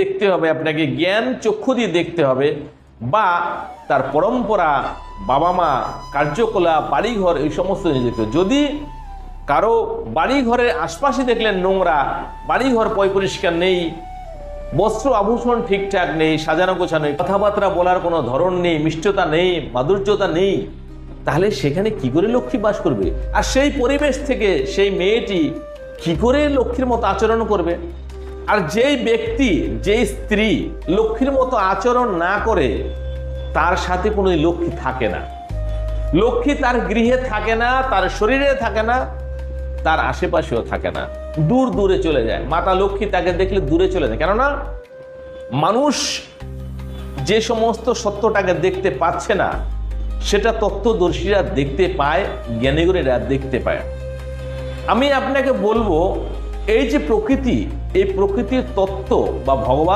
দেখতে হবে আপনাকে জ্ঞান চক্ষু দিয়ে দেখতে হবে বা তার পরম্পরা বাবা মা কার্যকলাপ বাড়িঘর এই সমস্ত জিনিস দেখতে যদি কারও বাড়িঘরের আশপাশে দেখলেন নোংরা বাড়িঘর পয় পরিষ্কার নেই বস্ত্র আভূষণ ঠিকঠাক নেই সাজানো গোছানো নেই, কথাবার্তা বলার কোনো ধরন নেই মিষ্টতা নেই মাধুর্যতা নেই তাহলে সেখানে কি করে লক্ষ্মী বাস করবে? আর সেই পরিবেশ থেকে সেই মেয়েটি কি করে লক্ষ্মীর মতো আচরণ করবে? আর যেই ব্যক্তি, যেই স্ত্রী লক্ষ্মীর মতো আচরণ না করে, তার সাথে কোনো লক্ষ্মী থাকে না। লক্ষ্মী তার গৃহে থাকে না, তার শরীরে থাকে না, তার আশেপাশেও থাকে না। দূর দূরে চলে যায়। মাতা লক্ষ্মী তাকে দেখলে দূরে চলে যায়। কেননা মানুষ যে সমস্ত সত্যটাকে দেখতে পাচ্ছে না, সেটা তত্ত্বদর্শীরা দেখতে পায়, জ্ঞানীগুণীরা দেখতে পায়। আমি আপনাকে বলব এই যে প্রকৃতি এই প্রকৃতির তত্ত্ব বা ভগবান